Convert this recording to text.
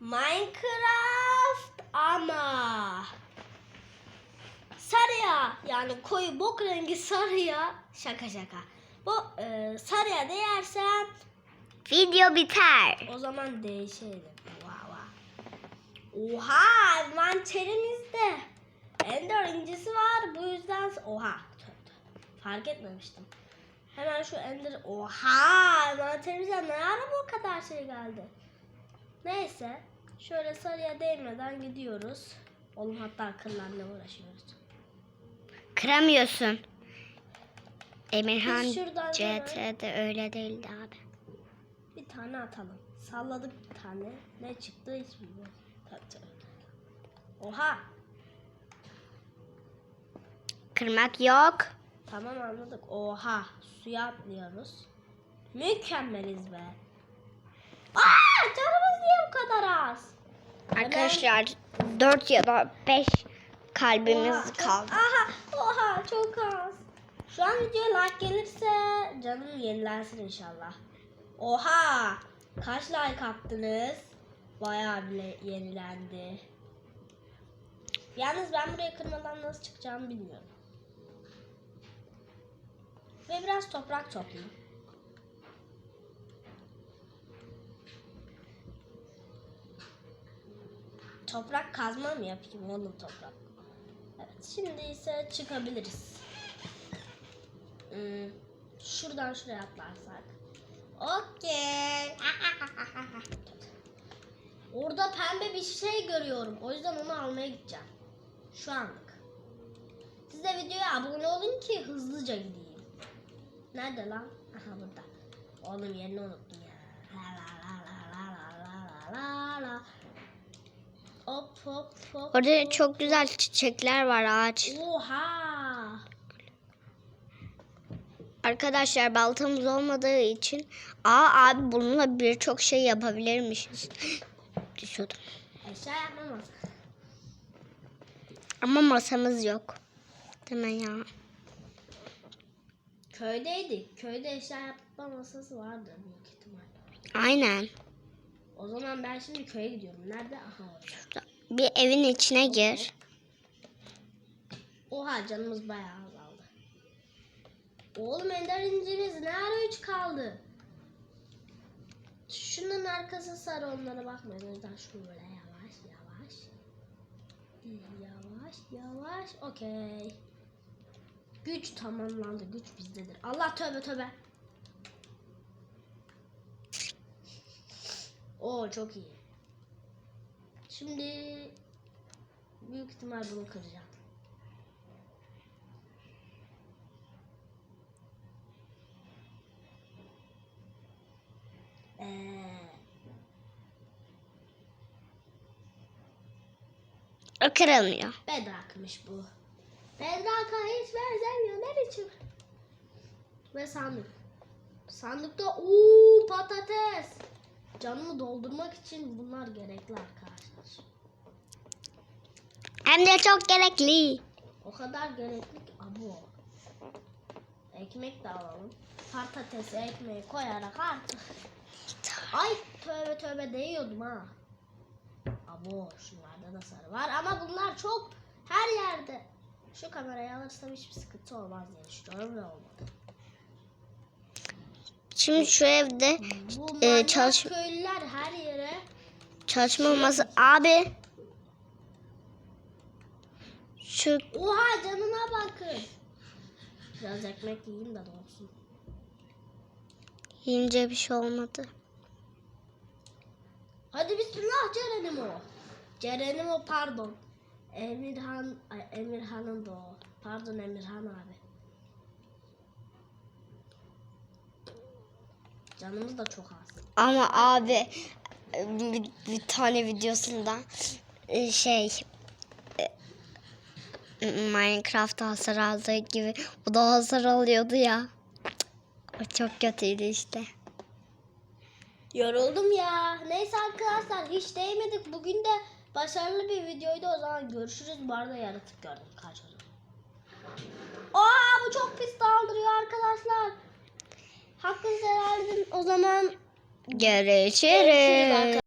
Minecraft ama sarıya yani koyu bok rengi sarıya şaka şaka. Bu e, sarıya değersen Video biter. o zaman değişelim. Vay vay. Oha envanterimizde Ender incisi var bu yüzden oha fark etmemiştim. Hemen şu Ender oha envanterimize ne ara bu kadar şey geldi. Neyse şöyle sarıya değmeden gidiyoruz. Oğlum hatta kırlarla uğraşıyoruz. Kıramıyorsun. Emirhan Biz şuradan CT'de öyle değildi abi. Bir tane atalım. Salladık bir tane. Ne çıktı hiç bilmiyorum. Tabii. Oha Kırmak yok. Tamam anladık. Oha suya atlıyoruz. Mükemmeliz be. Bu kadar az? Arkadaşlar 4 ya da 5 kalbimiz Oha, çok- kaldı. Aha oha çok az. Şu an videoya like gelirse canım yenilensin inşallah. Oha kaç like attınız? Bayağı bile yenilendi. Yalnız ben buraya kırmadan nasıl çıkacağımı bilmiyorum. Ve biraz toprak toplayayım. Toprak kazma mı yapayım oğlum toprak? Evet şimdi ise çıkabiliriz. Hmm, şuradan şuraya atlarsak. Okey. Orada pembe bir şey görüyorum. O yüzden onu almaya gideceğim. Şu anlık. Siz de videoya abone olun ki hızlıca gideyim. Nerede lan? Aha burada. Oğlum yerini unuttum ya. La la la la la la la la la. Hop hop hop. Orada çok güzel çiçekler var ağaç. Oha. Arkadaşlar baltamız olmadığı için aa abi bununla birçok şey yapabilirmişiz. Düşüyordum. Eşya yapmamaz. Ama masamız yok. Değil mi ya? Köydeydik. Köyde eşya yapma masası vardı büyük ihtimal. Aynen. O zaman ben şimdi köye gidiyorum. Nerede? Aha orada. Bir evin içine gir. Oha canımız bayağı azaldı. Oğlum ender incimiz ne ara üç kaldı? Şunun arkası sarı onlara bakmayın. O yüzden yavaş yavaş. Yavaş yavaş. Okey. Güç tamamlandı. Güç bizdedir. Allah tövbe tövbe. Oo çok iyi. Şimdi büyük ihtimal bunu kıracağım. Ee, O kırılmıyor. Bedrock'mış bu. Bedrock'a hiç benzemiyor. Ne biçim? Ve sandık. Sandıkta uuu patates. Canımı doldurmak için bunlar gerekli arkadaşlar. Hem de çok gerekli. O kadar gerekli ki abu. Ekmek de alalım. Patatesi ekmeği koyarak artık. Ay tövbe tövbe değiyordum ha. Abo şunlarda da sarı var ama bunlar çok her yerde. Şu kamerayı alırsam hiçbir sıkıntı olmaz diye düşünüyorum ve olmadı. Şimdi şu evde Bu manyak çalış- köylüler her yere çalışma olması abi şu Oha canına bakın. Biraz ekmek yiyeyim de dolsun. yiyince bir şey olmadı. Hadi bismillah Cerenimo. Cerenimo pardon. Emirhan, Emirhan'ın da o. Pardon Emirhan abi. Canımız da çok az. Ama abi bir, bir tane videosunda e, şey e, Minecraft hasar aldığı gibi o da hasar alıyordu ya. O çok kötüydü işte. Yoruldum ya. Neyse arkadaşlar hiç değmedik. Bugün de başarılı bir videoydu. O zaman görüşürüz. Bu arada yaratık gördüm. Kaç. Aa bu çok pis daldırıyor arkadaşlar. Hakkınızı helal edin. O zaman Görüşürüz. Görüşürüz.